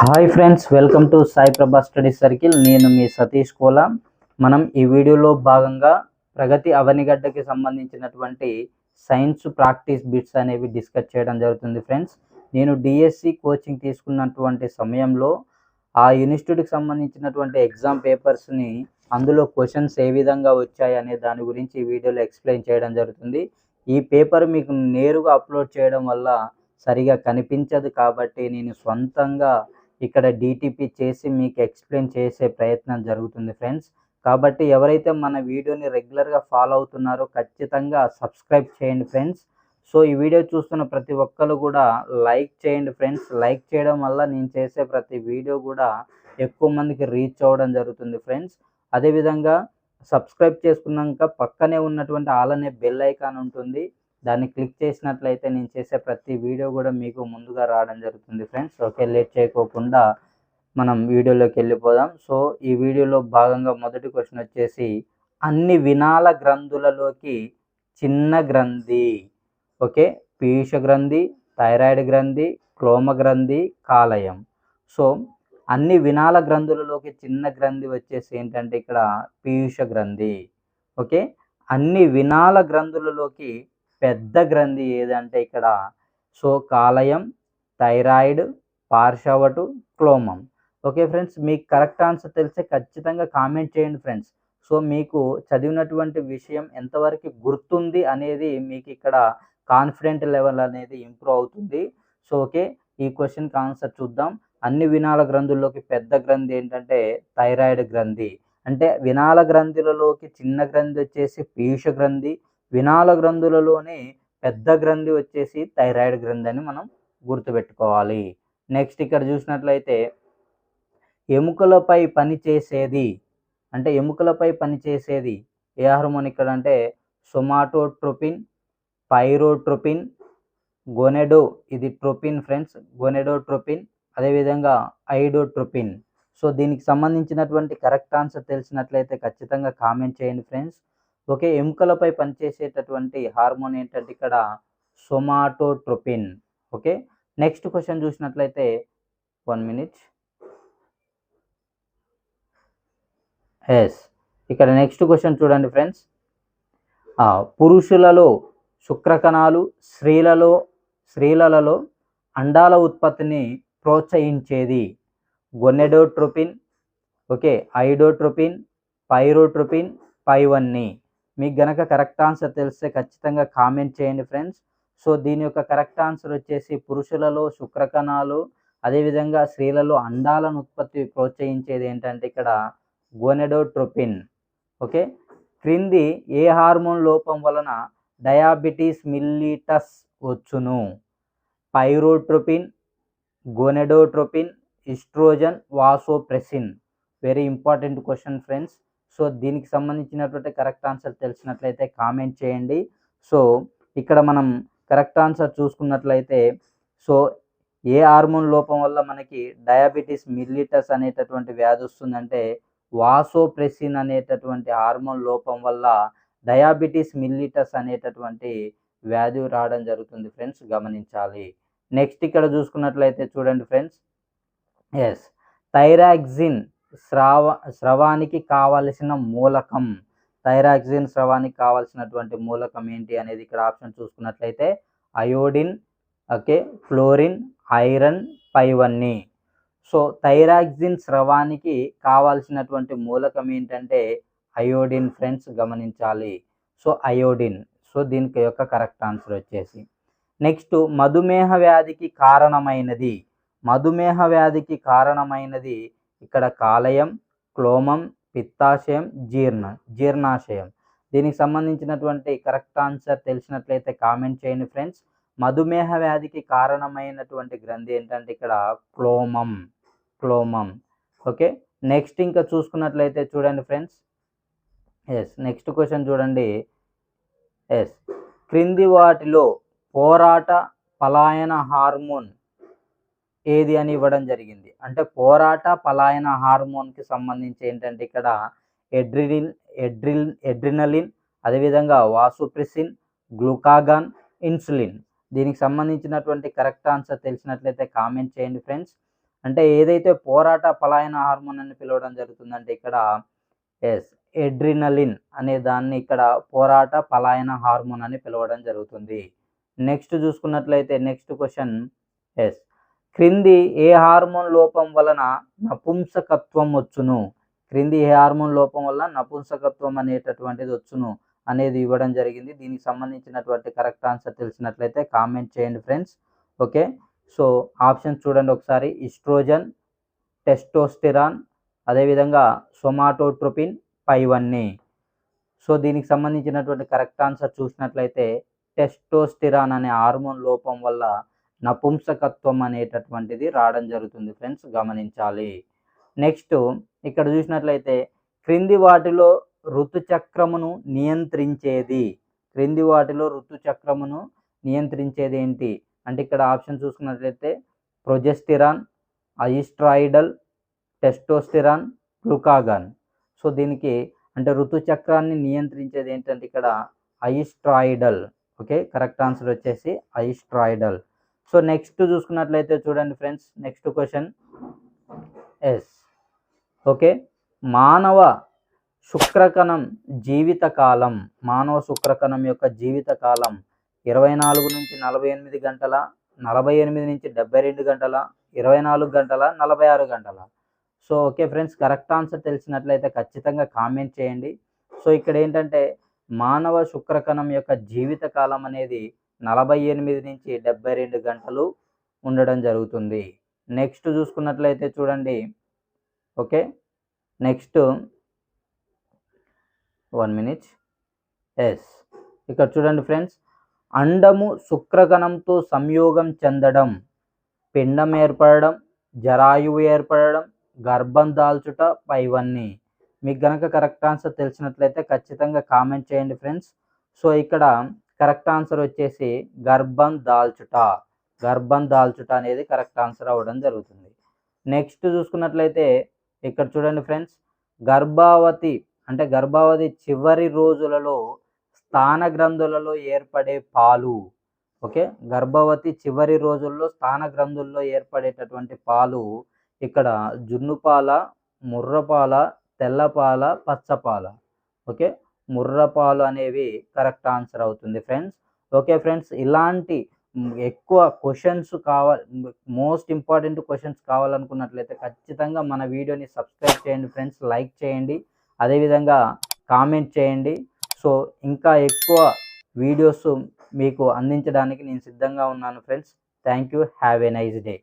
Hi friends welcome to Sai Prabha study circle. నేను మీ సతీష్ కోలా. మనం ఈ వీడియోలో భాగంగా ప్రగతి అవనిగడ్డకి సంబంధించినటువంటి సైన్స్ ప్రాక్టీస్ బిట్స్ అనేవి డిస్కస్ చేయడం జరుగుతుంది ఫ్రెండ్స్. నేను డిఎస్సి కోచింగ్ తీసుకున్నటువంటి సమయంలో ఆ ఇన్స్టిట్యూట్కి సంబంధించినటువంటి ఎగ్జామ్ పేపర్స్ని అందులో క్వశ్చన్స్ ఏ విధంగా వచ్చాయి అనే దాని గురించి ఈ వీడియోలో ఎక్స్ప్లెయిన్ చేయడం జరుగుతుంది. ఈ పేపర్ మీకు నేరుగా అప్లోడ్ చేయడం వల్ల సరిగా కనిపించదు కాబట్టి నేను సొంతంగా ఇక్కడ డిటిపి చేసి మీకు ఎక్స్ప్లెయిన్ చేసే ప్రయత్నం జరుగుతుంది ఫ్రెండ్స్ కాబట్టి ఎవరైతే మన వీడియోని రెగ్యులర్గా ఫాలో అవుతున్నారో ఖచ్చితంగా సబ్స్క్రైబ్ చేయండి ఫ్రెండ్స్ సో ఈ వీడియో చూస్తున్న ప్రతి ఒక్కరు కూడా లైక్ చేయండి ఫ్రెండ్స్ లైక్ చేయడం వల్ల నేను చేసే ప్రతి వీడియో కూడా ఎక్కువ మందికి రీచ్ అవ్వడం జరుగుతుంది ఫ్రెండ్స్ అదేవిధంగా సబ్స్క్రైబ్ చేసుకున్నాక పక్కనే ఉన్నటువంటి ఆల్ అనే బెల్ ఐకాన్ ఉంటుంది. దాన్ని క్లిక్ చేసినట్లయితే నేను చేసే ప్రతి వీడియో కూడా మీకు ముందుగా రావడం జరుగుతుంది ఫ్రెండ్స్. ఓకే లేట్ చేయకోకుండా మనం వీడియోలోకి వెళ్ళిపోదాం. సో ఈ వీడియోలో భాగంగా మొదటి క్వశ్చన్ వచ్చేసి అన్ని వినాల గ్రంథులలోకి చిన్న గ్రంథి ఓకే పీయూష గ్రంథి థైరాయిడ్ గ్రంథి క్లోమ గ్రంథి కాలయం. సో అన్ని వినాల గ్రంథులలోకి చిన్న గ్రంథి వచ్చేసి ఏంటంటే ఇక్కడ పీయూష గ్రంథి ఓకే అన్ని వినాల గ్రంథులలోకి పెద్ద గ్రంథి ఏదంటే ఇక్కడ? సో కాలయం థైరాయిడ్ పార్షవటు క్లోమం. ఓకే ఫ్రెండ్స్ మీకు కరెక్ట్ ఆన్సర్ తెలిస్తే ఖచ్చితంగా కామెంట్ చేయండి ఫ్రెండ్స్. సో మీకు చదివినటువంటి విషయం ఎంతవరకు గుర్తుంది అనేది మీకు ఇక్కడ కాన్ఫిడెంట్ లెవెల్ అనేది ఇంప్రూవ్ అవుతుంది. సో ఓకే ఈ క్వశ్చన్కి ఆన్సర్ చూద్దాం. అన్ని వినాల గ్రంథుల్లోకి పెద్ద గ్రంథి ఏంటంటే థైరాయిడ్ గ్రంథి. అంటే వినాల గ్రంథులలోకి చిన్న గ్రంథి వచ్చేసి పీయూష గ్రంథి. వినాల గ్రంథులలోనే పెద్ద గ్రంథి వచ్చేసి థైరాయిడ్ గ్రంథి అని మనం గుర్తుపెట్టుకోవాలి. నెక్స్ట్ ఇక్కడ చూసినట్లయితే ఎముకలపై పనిచేసేది అంటే ఎముకలపై పనిచేసేది ఏ హార్మోన్ ఇక్కడ అంటే సొమాటోట్రోపిన్ పైరోట్రోపిన్ గొనెడో ఇది ట్రోపిన్ ఫ్రెండ్స్ గొనెడోట్రోపిన్ అదేవిధంగా ఐడోట్రోపిన్. సో దీనికి సంబంధించినటువంటి కరెక్ట్ ఆన్సర్ తెలిసినట్లయితే ఖచ్చితంగా కామెంట్ చేయండి ఫ్రెండ్స్. ఓకే ఎముకలపై పనిచేసేటటువంటి హార్మోన్ ఏంటంటే ఇక్కడ సొమాటోట్రోపిన్. ఓకే? నెక్స్ట్ క్వశ్చన్ చూసినట్లయితే వన్ మినిట్. ఎస్. ఇక్కడ నెక్స్ట్ క్వశ్చన్ చూడండి ఫ్రెండ్స్. పురుషులలో శుక్రకణాలు స్త్రీలలో స్త్రీలలో అండాల ఉత్పత్తిని ప్రోత్సహించేది గొనెడోట్రోపిన్ ఓకే ఐడోట్రోపిన్ పైరోట్రోపిన్ పైవన్నీ. మీకు గనక కరెక్ట్ ఆన్సర్ తెలిస్తే ఖచ్చితంగా కామెంట్ చేయండి ఫ్రెండ్స్. సో దీని యొక్క కరెక్ట్ ఆన్సర్ వచ్చేసి పురుషులలో శుక్రకణాలు అదేవిధంగా స్త్రీలలో అండాలను ఉత్పత్తి ప్రోత్సహించేది ఏంటంటే ఇక్కడ గోనెడోట్రోపిన్. ఓకే? క్రింది ఏ హార్మోన్ లోపం వలన డయాబెటీస్ మిల్లిటస్ వచ్చును? Thyrotropin gonadotropin oestrogen vasopressin. Very important question friends. So దీనికి సంబంధించినటువంటి కరెక్ట్ ఆన్సర్ తెలిసినట్లయితే కామెంట్ చేయండి. సో ఇక్కడ మనం కరెక్ట్ ఆన్సర్ చూసుకున్నట్లయితే సో ఏ హార్మోన్ లోపం వల్ల మనకి డయాబెటీస్ మిల్లిటస్ అనేటటువంటి వ్యాధి వస్తుందంటే వాసోప్రెసిన్ అనేటటువంటి హార్మోన్ లోపం వల్ల డయాబెటీస్ మిల్లిటస్ అనేటటువంటి వ్యాధి రావడం జరుగుతుంది ఫ్రెండ్స్ గమనించాలి. నెక్స్ట్ ఇక్కడ చూసుకున్నట్లయితే చూడండి ఫ్రెండ్స్. ఎస్ థైరాక్సిన్ స్రావ స్రవానికి కావలసిన మూలకం థైరాక్సిన్ స్రవానికి కావాల్సినటువంటి మూలకం ఏంటి అనేది ఇక్కడ ఆప్షన్ చూసుకున్నట్లయితే అయోడిన్ ఓకే ఫ్లోరిన్ ఐరన్ పైవన్నీ. సో థైరాక్సిన్ స్రవానికి కావాల్సినటువంటి మూలకం ఏంటంటే అయోడిన్ ఫ్రెండ్స్ గమనించాలి. So iodine. సో దీనికి యొక్క కరెక్ట్ ఆన్సర్ వచ్చేసి. నెక్స్ట్ మధుమేహ వ్యాధికి కారణమైనది. మధుమేహ వ్యాధికి కారణమైనది ఇక్కడ కాలయం క్లోమం పిత్తాశయం జీర్ణ జీర్ణాశయం. దీనికి సంబంధించినటువంటి కరెక్ట్ ఆన్సర్ తెలిసినట్లయితే కామెంట్ చేయండి ఫ్రెండ్స్. మధుమేహ వ్యాధికి కారణమైనటువంటి గ్రంథి ఏంటంటే ఇక్కడ క్లోమం క్లోమం. ఓకే నెక్స్ట్ ఇంకా చూసుకున్నట్లయితే చూడండి ఫ్రెండ్స్. ఎస్ నెక్స్ట్ క్వశ్చన్ చూడండి. ఎస్ క్రింది వాటిలో పోరాట పలాయన హార్మోన్ ఏది అని ఇవ్వడం జరిగింది. అంటే పోరాట పలాయన హార్మోన్కి సంబంధించి ఏంటంటే ఇక్కడ ఎడ్రిలిన్ ఎడ్రిల్ ఎడ్రినలిన్ అదేవిధంగా వాసుప్రిసిన్ గ్లూకాగాన్ ఇన్సులిన్. దీనికి సంబంధించినటువంటి కరెక్ట్ ఆన్సర్ తెలిసినట్లయితే కామెంట్ చేయండి ఫ్రెండ్స్. అంటే ఏదైతే పోరాట పలాయన హార్మోన్ అని పిలవడం జరుగుతుందంటే ఇక్కడ ఎస్ ఎడ్రినలిన్ అనే దాన్ని ఇక్కడ పోరాట పలాయన హార్మోన్ అని పిలవడం జరుగుతుంది. నెక్స్ట్ చూసుకున్నట్లయితే నెక్స్ట్ క్వశ్చన్ ఎస్ క్రింది ఏ హార్మోన్ లోపం వలన నపుంసకత్వం వచ్చును? క్రింది ఏ హార్మోన్ లోపం వలన నపుంసకత్వం అనేటటువంటిది వచ్చును అనేది ఇవ్వడం జరిగింది. దీనికి సంబంధించినటువంటి కరెక్ట్ ఆన్సర్ తెలిసినట్లయితే కామెంట్ చేయండి ఫ్రెండ్స్. ఓకే? సో ఆప్షన్స్ చూడండి ఒకసారి. ఇస్ట్రోజన్ టెస్టోస్టిరాన్ అదేవిధంగా సొమాటోట్రోపిన్ పైవన్నీ. సో దీనికి సంబంధించినటువంటి కరెక్ట్ ఆన్సర్ చూసినట్లయితే టెస్టోస్టిరాన్ అనే హార్మోన్ లోపం వల్ల నపుంసకత్వం అనేటటువంటిది రావడం జరుగుతుంది ఫ్రెండ్స్ గమనించాలి. నెక్స్ట్ ఇక్కడ చూసినట్లయితే క్రింది వాటిలో ఋతుచక్రమును నియంత్రించేది. క్రింది వాటిలో ఋతుచక్రమును నియంత్రించేది ఏంటి? అంటే ఇక్కడ ఆప్షన్ చూసుకున్నట్లయితే progesterone oestradiol testosterone glucagon. So దీనికి అంటే ఋతుచక్రాన్ని నియంత్రించేది ఏంటంటే ఇక్కడ అయిస్ట్రాయిడల్ ఓకే కరెక్ట్ ఆన్సర్ వచ్చేసి అయిస్ట్రాయిడల్ సో నెక్స్ట్ చూసుకున్నట్లయితే చూడండి friends next question yes okay మానవ శుక్రకణం జీవితకాలం మానవ శుక్రకణం యొక్క జీవితకాలం ఇరవై నాలుగు నుంచి నలభై ఎనిమిది గంటల నలభై ఎనిమిది నుంచి డెబ్బై రెండు గంటల ఇరవై నాలుగు గంటల నలభై ఆరు గంటల. So okay friends correct answer తెలిసినట్లయితే ఖచ్చితంగా కామెంట్ చేయండి. సో ఇక్కడ ఏంటంటే మానవ శుక్రకణం యొక్క జీవిత కాలం అనేది నలభై ఎనిమిది నుంచి డెబ్బై రెండు గంటలు ఉండడం జరుగుతుంది. నెక్స్ట్ చూసుకున్నట్లయితే చూడండి. Okay? Next one minute. Yes. ఇక్కడ చూడండి ఫ్రెండ్స్. అండము శుక్రగణంతో సంయోగం చెందడం పిండం ఏర్పడడం జరాయువు ఏర్పడడం గర్భం దాల్చుట పైవన్నీ. మీకు గనక కరెక్ట్ ఆన్సర్ తెలిసినట్లయితే ఖచ్చితంగా కామెంట్ చేయండి ఫ్రెండ్స్. సో ఇక్కడ కరెక్ట్ ఆన్సర్ వచ్చేసి గర్భం దాల్చుట. గర్భం దాల్చుట అనేది కరెక్ట్ ఆన్సర్ అవ్వడం జరుగుతుంది. నెక్స్ట్ చూసుకున్నట్లయితే ఇక్కడ చూడండి ఫ్రెండ్స్ గర్భావతి అంటే గర్భావతి చివరి రోజులలో స్థాన గ్రంథులలో ఏర్పడే పాలు. ఓకే? గర్భవతి చివరి రోజుల్లో స్థాన గ్రంథుల్లో ఏర్పడేటటువంటి పాలు ఇక్కడ జున్నుపాల ముర్రపాల తెల్లపాల పచ్చపాల. ఓకే? ముర్రపాలు అనేవి కరెక్ట్ ఆన్సర్ అవుతుంది ఫ్రెండ్స్. ఓకే ఫ్రెండ్స్ ఇలాంటి ఎక్కువ క్వశ్చన్స్ కావాలి మోస్ట్ ఇంపార్టెంట్ క్వశ్చన్స్ కావాలనుకున్నట్లయితే ఖచ్చితంగా మన వీడియోని సబ్స్క్రైబ్ చేయండి ఫ్రెండ్స్ లైక్ చేయండి అదేవిధంగా కామెంట్ చేయండి. సో ఇంకా ఎక్కువ వీడియోస్ మీకు అందించడానికి నేను సిద్ధంగా ఉన్నాను friends. Thank you have a nice day.